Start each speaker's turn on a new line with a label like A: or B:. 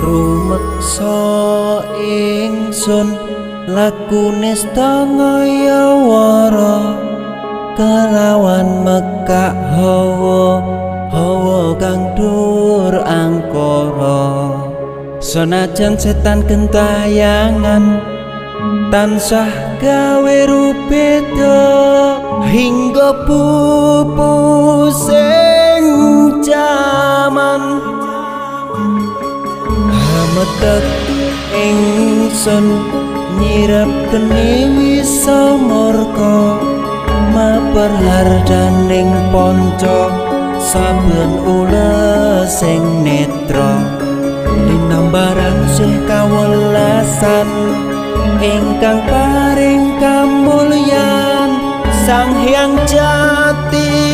A: rumeksa ingsun lakune stangaya wara kelawan mekak hawa hawa kang dur angkara. Senajan setan gentayangan tansah gawe rupeda hingga pupu hametek ingsun nyirap geni wisa murka maper hardaning ponco saben ula sing netra. Linambaran sih kawelasan ingkang paring kamulyan sang hyang jati